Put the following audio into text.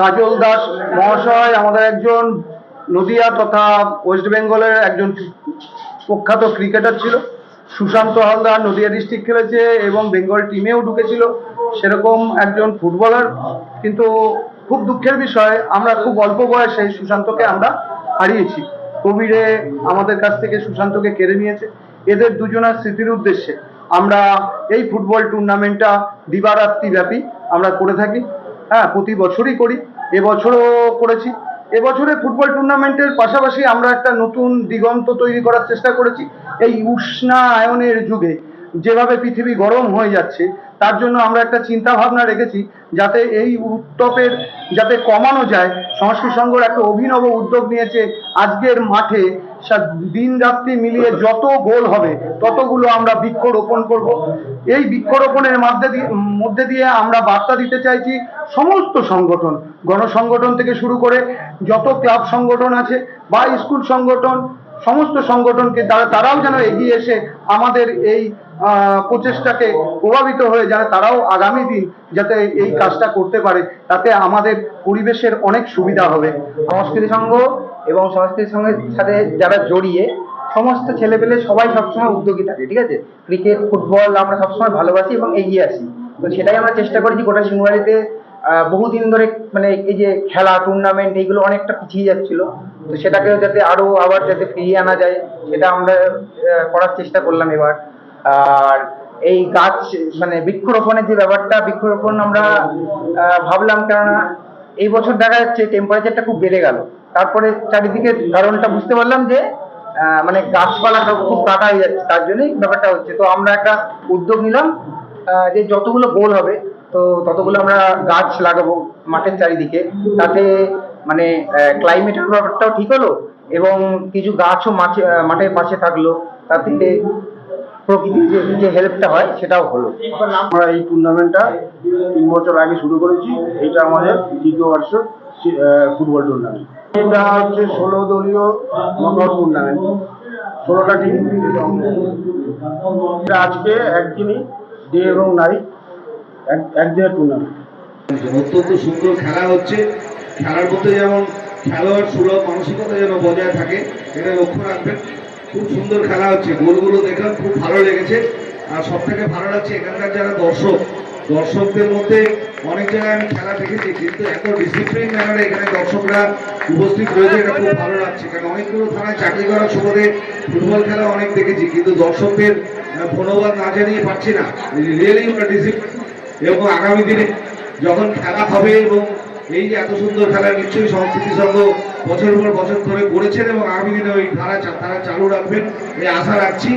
কাজল দাস মহাশয় আমাদের একজন নদিয়া তথা ওয়েস্ট বেঙ্গলের একজন প্রখ্যাত ক্রিকেটার ছিল। সুশান্ত হালদার নদিয়া ডিস্ট্রিক্ট খেলেছে এবং বেঙ্গল টিমেও ঢুকেছিল। সেরকম একজন ফুটবলার। কিন্তু খুব দুঃখের বিষয়, আমরা খুব অল্প বয়সে সুশান্তকে আমরা হারিয়েছি। কোভিডে আমাদের কাছ থেকে সুশান্তকে কেড়ে নিয়েছে। এদের দুজনের স্মৃতির উদ্দেশ্যে আমরা এই ফুটবল টুর্নামেন্টটা দিবারাত্রি ব্যাপী আমরা করে থাকি। হ্যাঁ প্রতি বছরই করি। এবছরও করেছি। এবছরে ফুটবল টুর্নামেন্টের পাশাপাশি আমরা একটা নতুন দিগন্ত তৈরি করার চেষ্টা করেছি। এই উষ্ণায়নের যুগে যেভাবে পৃথিবী গরম হয়ে যাচ্ছে তার জন্য আমরা একটা চিন্তা ভাবনা রেখেছি যাতে এই উত্তপের যাতে কমানো যায়, সংস্কৃত সংঘর একটা অভিনব উদ্যোগ নিয়েছে আজকের মাঠে। দিন রাত্রি মিলিয়ে যত গোল হবে, ততগুলো আমরা বৃক্ষরোপণ করব। এই বৃক্ষরোপণের মধ্যে দিয়ে মধ্যে দিয়ে আমরা বার্তা দিতে চাইছি সমস্ত সংগঠন, গণসংগঠন থেকে শুরু করে যত ক্লাব সংগঠন আছে বা স্কুল সংগঠন, সমস্ত সংগঠনকে, তারা, তারাও যেন এগিয়ে এসে আমাদের এই প্রচেষ্টাকে প্রভাবিত হয়ে যেন তারাও আগামী দিন যাতে এই কাজটা করতে পারে, তাতে আমাদের পরিবেশের অনেক সুবিধা হবে। সংস্কৃতি সংঘ এবং সংস্কৃতি সংঘের সাথে যারা জড়িয়ে, সমস্ত ছেলেপেলে সবাই সবসময় উদ্যোগী থাকে, ঠিক আছে? ক্রিকেট, ফুটবল আমরা সবসময় ভালোবাসি এবং এগিয়ে আসি। তো সেটাই আমরা চেষ্টা করেছি গোটা সিংহবাড়িতে বহুদিন ধরে মানে এই যে খেলা টুর্নামেন্ট এইগুলো অনেকটা পিছিয়ে যাচ্ছিল। তো সেটাকেও যাতে আরও আবার যাতে ফিরিয়ে আনা যায়, সেটা আমরা করার চেষ্টা করলাম এবার। আর এই গাছ মানে বৃক্ষরোপণের যে ব্যাপারটা, বৃক্ষরোপণ আমরা ভাবলাম কেননা এই বছর দেখা যাচ্ছে টেম্পারেচারটা খুব বেড়ে গেল। তারপরে চারিদিকে কারণটা বুঝতে পারলাম যে মানে গাছপালা খুব কাটা হয়ে যাচ্ছে, তার জন্যই ব্যাপারটা হচ্ছে। তো আমরা একটা উদ্যোগ নিলাম যে যতগুলো গোল হবে, তো ততগুলো আমরা গাছ লাগাবো মাঠের চারিদিকে। তাতে মানে ক্লাইমেটের ব্যাপারটাও ঠিক হলো এবং কিছু গাছও মাঠে মাঠের পাশে থাকল। তাতে প্রকৃতির যে যে হেল্পটা হয়, সেটাও হলো। আমরা এই টুর্নামেন্টটা তিন বছর আগে শুরু করেছি। এটা আমাদের দ্বিতীয় বর্ষ ফুটবল টুর্নামেন্ট এটা হচ্ছে ষোলো দলীয় নকআউট টুর্নামেন্ট ষোলোটা টিম এটা আজকে একদিনই ডে এবং নাইট এক একদিনের টুর্নামেন্ট অত্যন্ত সুন্দর খেলা হচ্ছে। খেলার মধ্যে যেমন খেলোয়াড় সুলভ মানসিকতা যেন বজায় থাকে, এটা লক্ষ্য রাখবেন। খুব সুন্দর খেলা হচ্ছে। গোলগুলো দেখলাম খুব ভালো লেগেছে। আর সব থেকে ভালো লাগছে এখানকার যারা দর্শক, দর্শকদের মধ্যে অনেক জায়গায় আমি খেলা দেখেছি, কিন্তু এত ডিসিপ্লিন ম্যানারে এখানে দর্শকরা উপস্থিত রয়েছে এটা খুব ভালো লাগছে। কারণ অনেকগুলো থানায় চাকরি করার সুবাদে ফুটবল খেলা অনেক দেখেছি, কিন্তু দর্শকদের ধন্যবাদ না জানিয়ে পারছি না। রিয়েলি ওটা ডিসিপ্লিন এবং আগামী দিনে যখন খেলা হবে এবং এই যে এত সুন্দর খেলা, নিশ্চয়ই সংস্কৃতি সংঘ বছর পর বছর ধরে করেছেন এবং আগামী দিনে ওই ধারা তারা চালু রাখবেন। এই আশা রাখছি